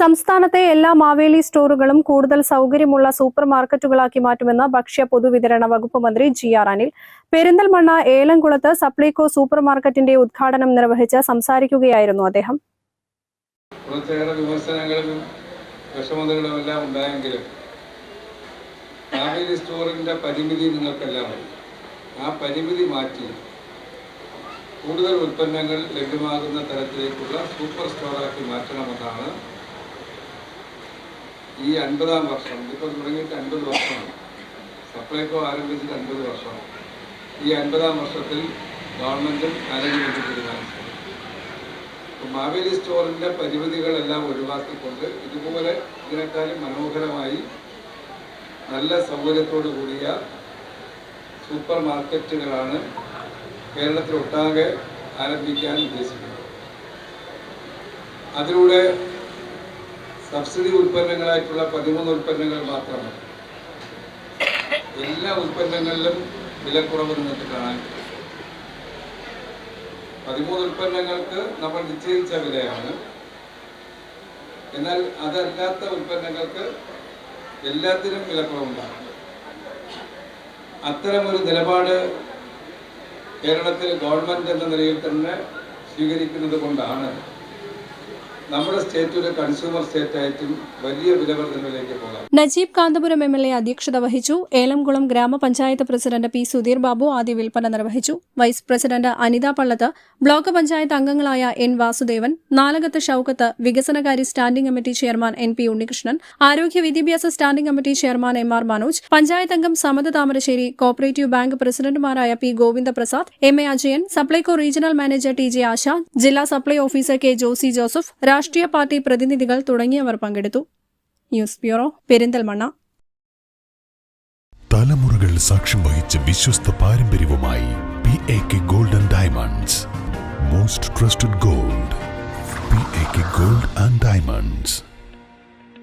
സംസ്ഥാനത്തെ എല്ലാ മാവേലി സ്റ്റോറുകളും കൂടുതൽ സൗകര്യമുള്ള സൂപ്പർ മാർക്കറ്റുകളാക്കി മാറ്റുമെന്ന് ഭക്ഷ്യ പൊതുവിതരണ വകുപ്പ് മന്ത്രി ജി ആർ അനിൽ. പെരിന്തൽമണ്ണ ഏലംകുളത്ത് സപ്ലൈകോ സൂപ്പർ മാർക്കറ്റിന്റെ ഉദ്ഘാടനം നിർവഹിച്ച് സംസാരിക്കുകയായിരുന്നു അദ്ദേഹം. എല്ലാം മാവേലി പരിമിതി പരിമിതി മാറ്റി കൂടുതൽ ഉൽപ്പന്നങ്ങൾ ലഭ്യമാകുന്ന തരത്തിലേക്കുള്ള സൂപ്പർ സ്റ്റോറാക്കി മാറ്റണമെന്നാണ് ഈ അൻപതാം വർഷം ഇപ്പൊ തുടങ്ങിയിട്ട് അൻപത് വർഷമാണ്. സപ്ലൈകോ ആരംഭിച്ചിട്ട് അൻപത് വർഷമാണ്. ഈ അൻപതാം വർഷത്തിൽ ഗവൺമെന്റും മാനേജ്മെന്റും തീരുമാനിച്ചത് അപ്പോൾ മാവേലി സ്റ്റോറിന്റെ പരിമിതികളെല്ലാം ഒഴിവാക്കിക്കൊണ്ട് ഇതുപോലെ ഇതിനേക്കാളും മനോഹരമായി നല്ല സൗകര്യത്തോടു കൂടിയ സൂപ്പർ മാർക്കറ്റുകളാണ് കേരളത്തിലൊട്ടാകെ ആരംഭിക്കാൻ ഉദ്ദേശിക്കുന്നത്. അതിലൂടെ സബ്സിഡി ഉൽപ്പന്നങ്ങളായിട്ടുള്ള പതിമൂന്ന് ഉൽപ്പന്നങ്ങൾ മാത്രമാണ്. എല്ലാ ഉൽപ്പന്നങ്ങളിലും വിലക്കുറവ് നിങ്ങൾക്ക് കാണാൻ പതിമൂന്ന് ഉൽപ്പന്നങ്ങൾക്ക് നമ്മൾ നിശ്ചയിച്ച വിലയാണ്. എന്നാൽ അതല്ലാത്ത ഉൽപ്പന്നങ്ങൾക്ക് എല്ലാത്തിനും വിലക്കുറവുണ്ടാകും. അത്തരമൊരു നിലപാട് കേരളത്തിൽ ഗവൺമെന്റ് എന്ന നിലയിൽ തന്നെ സ്വീകരിക്കുന്നത് കൊണ്ടാണ് നമ്മുടെ സ്റ്റേറ്റ് വലിയ Najeeb Kanthapuram M L A അധ്യക്ഷത വഹിച്ചു. ഏലംകുളം ഗ്രാമപഞ്ചായത്ത് പ്രസിഡന്റ് പി സുധീർ ബാബു ആദ്യ വിൽപ്പന നിർവഹിച്ചു. Vice president Anitha Pallath block panchayat അംഗങ്ങളായ N Vasudevan Nalakath Shoukath വികസനകാരി standing committee chairman N P Unnikrishnan ആരോഗ്യ വിദ്യാഭ്യാസ standing committee chairman M R Manoj panchayat അംഗം സമത താമരശ്ശേരി കോപ്പറേറ്റീവ് ബാങ്ക് പ്രസിഡന്റുമാരായ P Govindaprasad M A Ajayan Supplyco regional manager T J Asha ജില്ലാ supply officer K Josy Joseph രാഷ്ട്രീയ party പ്രതിനിധികൾ തുടങ്ങിയവർ പങ്കെടുത്തു. News bureau Perinthalmanna. തലമുറകൾ സാക്ഷ്യം വഹിച്ച വിശ്വസ്ത പാരമ്പര്യവുമായി P A K golden diamonds most trusted gold P A K gold and diamonds